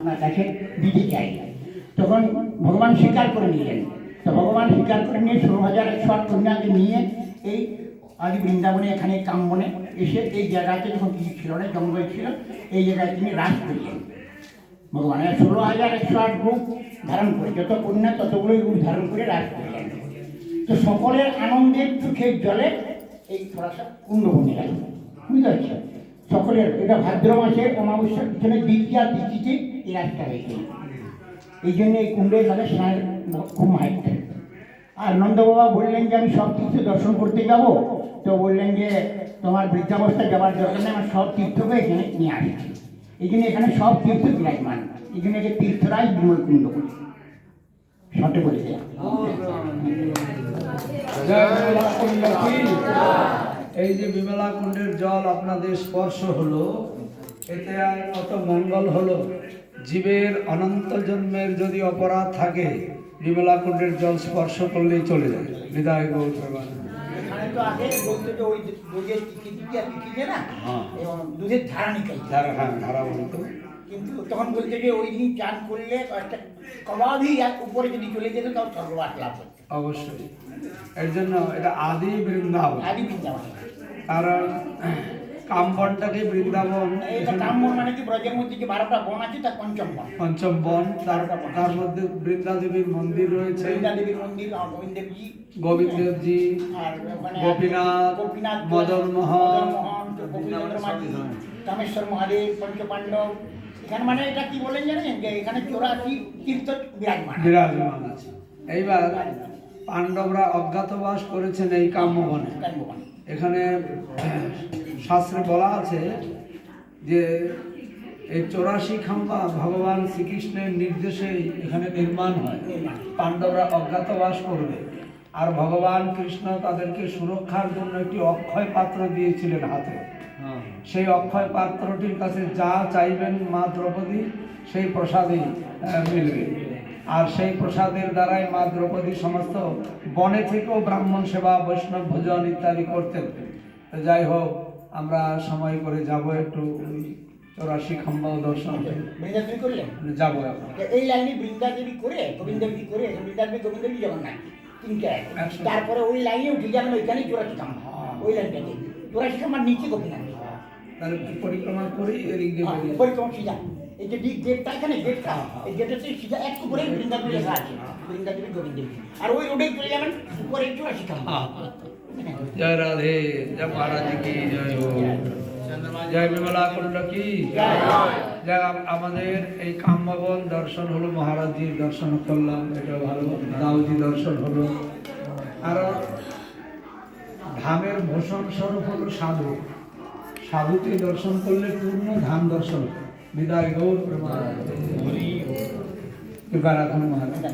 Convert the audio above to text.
আপনার কাছে দিতে চাই তখন ভগবান স্বীকার করে নিলেন। তো ভগবান স্বীকার করে নিয়ে ষোলো হাজার আট কন্যাকে নিয়ে এই আদি বৃন্দাবনে, এখানে কামবনে এসে এই জায়গাতে যখন কিছু ছিল না, জঙ্গল ছিল, এই জায়গায় তিনি রাস করলেন। ভগবানের ষোলো হাজার একশো আট রূপ ধারণ করে, যত কন্যা ততগুলোই রূপ ধারণ করে রাস করলেন। তো সকলের আনন্দের চোখের জলে এই থোড়াসা কুণ্ড বনে গেল বুঝতে পারছেন? সকলের, এটা ভাদ্র মাসের অমাবস্যার পিছনে দ্বিতীয় তিথিতে রাতটা হয়েছে এই জন্য এই কুণ্ডে গেলে স্নানের খুব মাহিত আর নন্দ বাবা বললেন যে, আমি সব তীর্থ দর্শন করতে যাব। তো বললেন যে, তোমার বৃদ্ধাবস্থায় যাওয়ার দরকার নেই, আমার সব তীর্থকে এখানে নিয়ে আসছি। এই জন্য এখানে সব তীর্থ বিরাজমান। এই জন্য একে তীর্থরাজ বিমল কুণ্ড বলে। শর্টে বলে? এই যে বিমলা কুণ্ডের জল আপনাদের স্পর্শ হলো, এতে আর কত মঙ্গল হলো? জীবের অনন্ত জন্মের যদি অপরাধ থাকে বিমলা কুণ্ডের জল স্পর্শ করলেই চলে যায়। বিদায় গৌর ভগবান এখানে তো আগে যে দুধের তিথি না হ্যাঁ। ধারা হ্যাঁ বলতো। কিন্তু তখন বলছে যে ওই দিন চান করলে একটা কবাবই উপরে যদি চলে যেত তাও স্বর্গবাস লাভ হতো। অবশ্যই। এর জন্য এটা আদি বৃন্দাবন। আদি বৃন্দাবনে। কারণ কামবনটাকে বৃন্দাবন। কাম্য মানে কি? ব্রজের মধ্যে যে বারোটা বন আছে তার পঞ্চম বন। পঞ্চম বন তার তার মধ্যে বৃন্দা দেবীর মন্দির রয়েছে। বৃন্দা দেবীর মন্দির আর গোবিন্দদেবজি। গোবিন্দ দেবজি আর গোপীনাথ, গোপীনাথ মদন মোহন, কামেশ্বর মহাদেব পঞ্চপাণ্ডব। এখানে মানে এটা কি বলেন জানেন যে এখানে চৌরাশি তীর্থ বিরাজমান। বিরাজমান আছে। এইবার পাণ্ডবরা অজ্ঞাতবাস করেছেন এই কাম্যবনে। কাম্যবন। এখানে শাস্ত্রে বলা আছে যে এই চৌরাশি খাম্বা ভগবান শ্রীকৃষ্ণের নির্দেশেই এখানে নির্মাণ হয়। পাণ্ডবরা অজ্ঞাতবাস করবে। আর ভগবান কৃষ্ণ তাদেরকে সুরক্ষার জন্য একটি অক্ষয় পাত্র দিয়েছিলেন হাতে। সেই অক্ষয় পাত্রটির কাছে যা চাইবেন মা দ্রৌপদী সেই প্রসাদই মিলবে। আর সেই প্রসাদের দ্বারাই মা দ্রৌপদী সমস্ত বনে থেকেও ব্রাহ্মণ সেবা বৈষ্ণব ভোজন ইত্যাদি করতেন। তো যাই হোক আমরা সময় করে যাব একটু চৌরাশি খাম্বাও দর্শন দেবী করলেন যাব এখন। এই লাইনে বৃন্দা দেবী করে গোবিন্দদেবী করে বৃন্দা দেবী গোবিন্দ দেবী জগন্নাথ তিনটে তারপরে ওই লাইনে উঠে যাবেন ওইখানেই চৌরাশি খাম্বা। ওই লাইনটাতে চৌরাশি খাম্বার নিচে গোপীনাথ। তাহলে পরিক্রমা করি এদিক দিয়ে হ্যাঁ, পরিক্রমা এই যে গেটটা এখানে গেটটা এই গেটের থেকে সিধা বৃন্দাবন লেখা আছে। বৃন্দাবন গোবিন্দ আর ওই রোডে চলে যাবেন উপরে চৌরাশি খাম্বা জয় রাধে জয় মহারাজ কি জয় জয়। বিমলা কুণ্ড কি আমাদের এই কাম্যবন দর্শন হলো মহারাজজির দর্শন করলাম এটা ভালো। দাউজি দর্শন হলো। আর ধামের ভূষণ স্বরূপ হলো সাধু। সাধুকে দর্শন করলে পূর্ণ ধাম দর্শন। বিদায় গৌর প্রমাণ কৃপা রাখুন মহারাজ